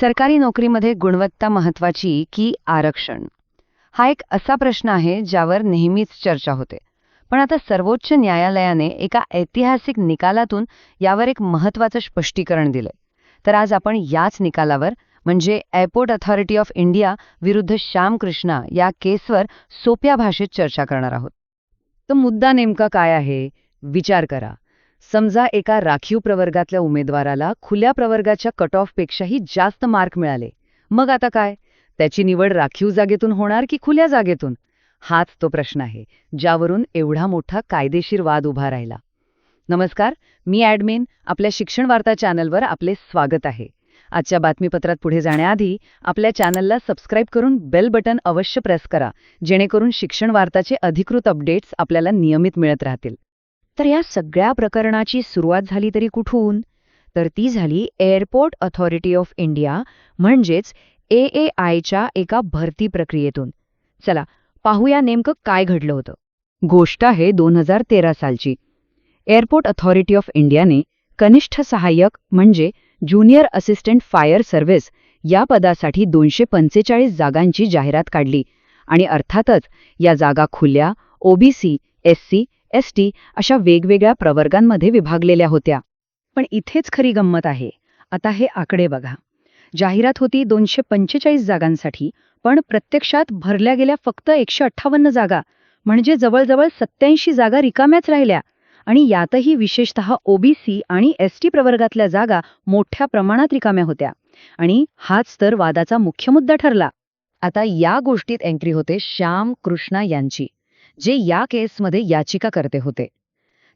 सरकारी नोकरीमध्ये गुणवत्ता महत्वाची की आरक्षण? हा एक असा प्रश्न आहे ज्यावर नेहमीच चर्चा होते. पण आता सर्वोच्च न्यायालयाने एका ऐतिहासिक निकालातून यावर एक महत्वाचं स्पष्टीकरण दिलंय. तर आज आपण याच निकालावर म्हणजे एअरपोर्ट अथॉरिटी ऑफ इंडिया विरुद्ध श्याम कृष्णा या केसवर सोप्या भाषेत चर्चा करणार आहोत. तर मुद्दा नेमका काय आहे? विचार करा. समजा एका राखीव प्रवर्गातल्या उमेदवाराला खुल्या प्रवर्गाच्या कट ऑफपेक्षाही जास्त मार्क मिळाले. मग आता काय? त्याची निवड राखीव जागेतून होणार की खुल्या जागेतून? हाच तो प्रश्न आहे ज्यावरून एवढा मोठा कायदेशीर वाद उभा राहिला. नमस्कार मी ॲडमिन आपल्या शिक्षण वार्ता चॅनलवर आपले स्वागत आहे. आजच्या बातमीपत्रात पुढे जाण्याआधी आपल्या चॅनलला सबस्क्राईब करून बेल बटन अवश्य प्रेस करा जेणेकरून शिक्षण वार्ताचे अधिकृत अपडेट्स आपल्याला नियमित मिळत राहतील. तर या सगळ्या प्रकरणाची सुरुवात झाली तरी कुठून? तर ती झाली एअरपोर्ट अथॉरिटी ऑफ इंडिया म्हणजेच ए ए आयच्या एका भरती प्रक्रियेतून. चला पाहूया नेमकं काय घडलं होतं. गोष्ट आहे दोन हजार तेरा सालची. एअरपोर्ट अथॉरिटी ऑफ इंडियाने कनिष्ठ सहाय्यक म्हणजे ज्युनियर असिस्टंट फायर सर्व्हिस या पदासाठी दोनशे पंचेचाळीस जागांची जाहिरात काढली आणि अर्थातच या जागा खुल्या ओबीसी एससी एस टी अशा वेगवेगळ्या प्रवर्गांमध्ये विभागलेल्या होत्या. पण इथेच खरी गंमत आहे. आता हे आकडे बघा. जाहिरात होती दोनशे पंचेचाळीस जागांसाठी पण प्रत्यक्षात भरल्या गेल्या फक्त एकशे अठ्ठावन्न जागा म्हणजे जवळजवळ सत्याऐंशी जागा रिकाम्याच राहिल्या. आणि यातही विशेषतः ओबीसी आणि एस टी प्रवर्गातल्या जागा मोठ्या प्रमाणात रिकाम्या होत्या. आणि हाच तर वादाचा मुख्य मुद्दा ठरला. आता या गोष्टीत एंट्री होते श्याम कृष्णा यांची. जे या केसमध्ये याचिका करते होते.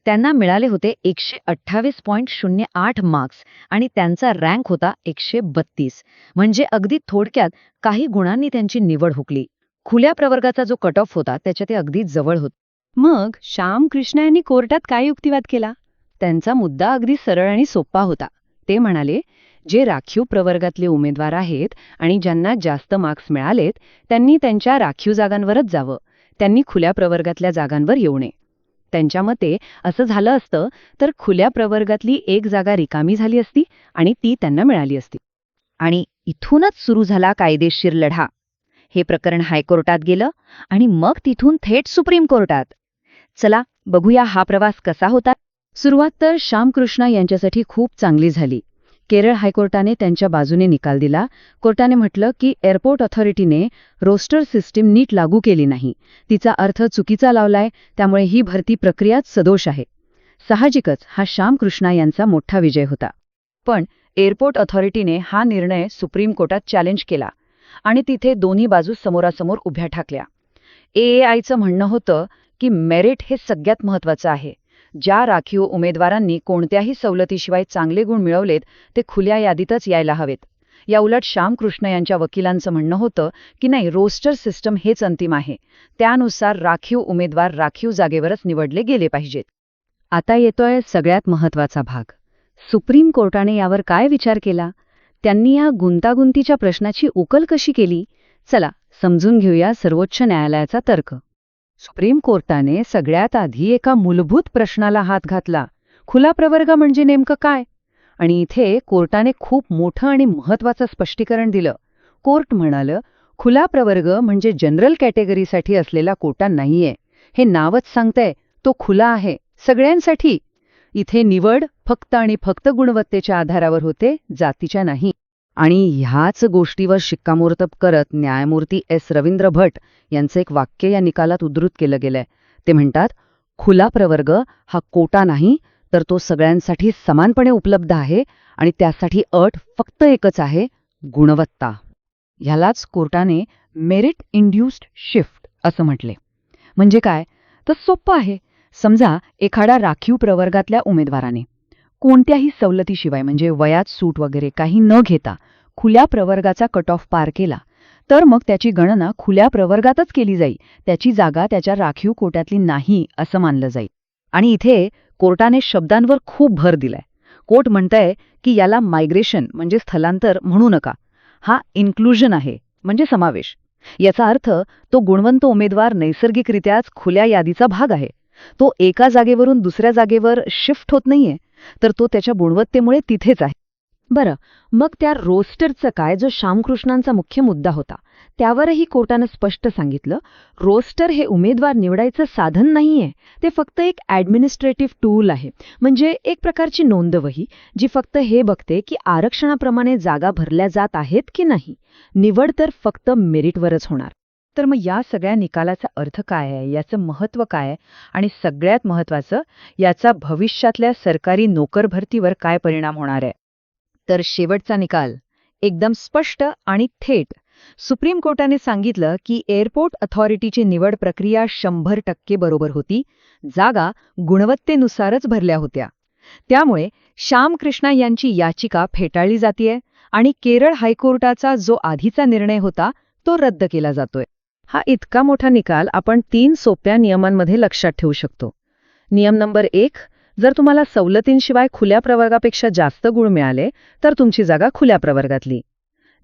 त्यांना मिळाले होते एकशे अठ्ठावीस पॉईंट शून्य आठ मार्क्स आणि त्यांचा रँक होता एकशे बत्तीस. म्हणजे अगदी थोडक्यात काही गुणांनी त्यांची निवड हुकली. खुल्या प्रवर्गाचा जो कट ऑफ होता त्याच्या ते अगदी जवळ होत. मग श्याम कृष्ण यांनी कोर्टात काय युक्तिवाद केला? त्यांचा मुद्दा अगदी सरळ आणि सोपा होता. ते म्हणाले जे राखीव प्रवर्गातले उमेदवार आहेत आणि ज्यांना जास्त मार्क्स मिळालेत त्यांनी त्यांच्या राखीव जागांवरच जावं. त्यांनी खुल्या प्रवर्गातल्या जागांवर येऊ नये. त्यांच्या मते असं झालं असतं तर खुल्या प्रवर्गातली एक जागा रिकामी झाली असती आणि ती त्यांना मिळाली असती. आणि इथूनच सुरू झाला कायदेशीर लढा. हे प्रकरण हायकोर्टात गेलं आणि मग तिथून थेट सुप्रीम कोर्टात. चला बघूया हा प्रवास कसा होता. सुरुवात तर श्यामकृष्णा यांच्यासाठी खूप चांगली झाली. केरळ हायकोर्टाने त्यांच्या बाजूने निकाल दिला. कोर्टाने म्हटलं की एअरपोर्ट ऑथॉरिटीने रोस्टर सिस्टीम नीट लागू केली नाही. तिचा अर्थ चुकीचा लावलाय त्यामुळे ही भरती प्रक्रियाच सदोष आहे. साहजिकच हा श्याम कृष्णा यांचा मोठा विजय होता. पण एअरपोर्ट ऑथॉरिटीने हा निर्णय सुप्रीम कोर्टात चॅलेंज केला आणि तिथे दोन्ही बाजू समोरासमोर उभ्या ठाकल्या. एएआयचं म्हणणं होतं की मेरिट हे सगळ्यात महत्वाचं आहे. ज्या राखीव उमेदवारांनी कोणत्याही सवलतीशिवाय चांगले गुण मिळवलेत ते खुल्या यादीतच यायला हवेत. या उलट श्यामकृष्ण यांच्या वकिलांचं म्हणणं होतं की नाही रोस्टर सिस्टम हेच अंतिम आहे. त्यानुसार राखीव उमेदवार राखीव जागेवरच निवडले गेले पाहिजेत. आता येतोय सगळ्यात महत्त्वाचा भाग. सुप्रीम कोर्टाने यावर काय विचार केला? त्यांनी या गुंतागुंतीच्या प्रश्नाची उकल कशी केली? चला समजून घेऊया सर्वोच्च न्यायालयाचा तर्क. सुप्रीम कोर्टाने सगळ्यात आधी एका मूलभूत प्रश्नाला हात घातला. खुला प्रवर्ग म्हणजे नेमकं काय? आणि इथे कोर्टाने खूप मोठं आणि महत्वाचं स्पष्टीकरण दिलं. कोर्ट म्हणालं खुला प्रवर्ग म्हणजे जनरल कॅटेगरीसाठी असलेला कोटा नाहीये. हे नावच सांगतंय तो खुला आहे सगळ्यांसाठी. इथे निवड फक्त आणि फक्त गुणवत्तेच्या आधारावर होते जातीच्या नाही. आणि ह्याच गोष्टीवर शिक्कामोर्तब करत न्यायमूर्ती एस. रवींद्र भट यांचं एक वाक्य या निकालात उद्धृत केलं गेलंय. ते म्हणतात खुला प्रवर्ग हा कोटा नाही तर तो सगळ्यांसाठी समानपणे उपलब्ध आहे आणि त्यासाठी अट फक्त एकच आहे गुणवत्ता. ह्यालाच कोर्टाने मेरिट इंड्युस्ड शिफ्ट असं म्हटले. म्हणजे काय? तर सोपं आहे. समजा एखाद्या राखीव प्रवर्गातल्या उमेदवाराने कोणत्याही सवलतीशिवाय म्हणजे वयात सूट वगैरे काही न घेता खुल्या प्रवर्गाचा कट ऑफ पार केला तर मग त्याची गणना खुल्या प्रवर्गातच केली जाईल त्याची जागा त्याच्या राखीव कोट्यातली नाही असं मानलं जाईल आणि इथे कोर्टाने शब्दांवर खूप भर दिलाय. कोर्ट म्हणतंय की याला मायग्रेशन म्हणजे स्थलांतर म्हणू नका. हा इन्क्लुजन आहे म्हणजे समावेश. याचा अर्थ तो गुणवंत उमेदवार नैसर्गिकरित्याच खुल्या यादीचा भाग आहे. तो एका जागेवरून दुसऱ्या जागेवर शिफ्ट होत नाहीये. तर तो त्याच्या गुणवत्तेमुळे तिथेच आहे. बरं मग त्या रोस्टरचं काय जो श्यामकृष्णांचा मुख्य मुद्दा होता त्यावरही कोर्टानं स्पष्ट सांगितलं रोस्टर हे उमेदवार निवडायचं साधन नाहीये ते फक्त एक ॲडमिनिस्ट्रेटिव्ह टूल आहे. म्हणजे एक प्रकारची नोंदवही जी फक्त हे बघते की आरक्षणाप्रमाणे जागा भरल्या जात आहेत की नाही. निवड तर फक्त मेरिटवरच होणार. तर मग या सगळ्या निकालाचा अर्थ काय आहे? याचं महत्त्व काय आहे? आणि सगळ्यात महत्त्वाचं याचा भविष्यातल्या सरकारी नोकर भरतीवर काय परिणाम होणार आहे? तर शेवटचा निकाल एकदम स्पष्ट आणि थेट. सुप्रीम कोर्टाने सांगितलं की एअरपोर्ट अथॉरिटीची निवड प्रक्रिया शंभर टक्के बरोबर होती. जागा गुणवत्तेनुसारच भरल्या होत्या. त्यामुळे श्याम कृष्णा यांची याचिका फेटाळली जातीये आणि केरळ हायकोर्टाचा जो आधीचा निर्णय होता तो रद्द केला जातोय. हा इतका मोठा निकाल आपण तीन सोप्या नियमांमध्ये लक्षात ठेवू शकतो. नियम नंबर एक जर तुम्हाला सवलतींशिवाय खुल्या प्रवर्गापेक्षा जास्त गुण मिळाले तर तुमची जागा खुल्या प्रवर्गातली.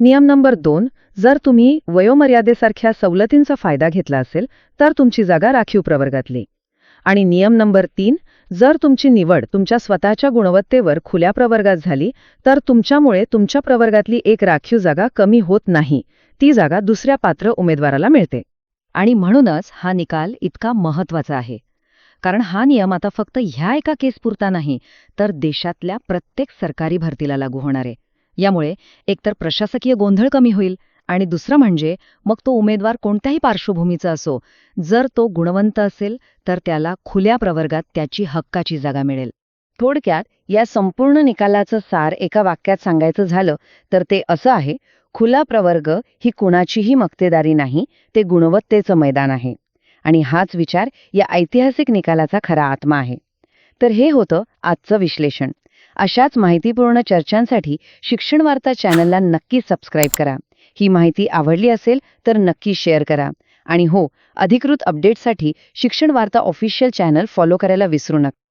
नियम नंबर दोन जर तुम्ही वयोमर्यादेसारख्या सवलतींचा फायदा घेतला असेल तर तुमची जागा राखीव प्रवर्गातली. आणि नियम नंबर तीन जर तुमची निवड तुमच्या स्वतःच्या गुणवत्तेवर खुल्या प्रवर्गात झाली तर तुमच्यामुळे तुमच्या प्रवर्गातली एक राखीव जागा कमी होत नाही. ती जागा दुसऱ्या पात्र उमेदवाराला मिळते. आणि म्हणूनच हा निकाल इतका महत्त्वाचा आहे. कारण हा नियम आता फक्त ह्या एका केसपुरता नाही तर देशातल्या प्रत्येक सरकारी भरतीला लागू होणार आहे. यामुळे एकतर प्रशासकीय गोंधळ कमी होईल आणि दुसरं म्हणजे मग तो उमेदवार कोणत्याही पार्श्वभूमीचा असो जर तो गुणवंत असेल तर त्याला खुल्या प्रवर्गात त्याची हक्काची जागा मिळेल. थोडक्यात या संपूर्ण निकालाचं सार एका वाक्यात सांगायचं झालं तर ते असं आहे खुला प्रवर्ग ही कुणाचीही मक्तेदारी नाही ते गुणवत्तेचं मैदान आहे. आणि हाच विचार या ऐतिहासिक निकालाचा खरा आत्मा आहे. तर हे होतं आजचं विश्लेषण. अशाच माहितीपूर्ण चर्चांसाठी शिक्षण वार्ता चॅनलला नक्की सबस्क्राईब करा. ही माहिती आवडली असेल तर नक्की शेअर करा. आणि हो अधिकृत अपडेटसाठी शिक्षण वार्ता ऑफिशियल चॅनल फॉलो करायला विसरू नका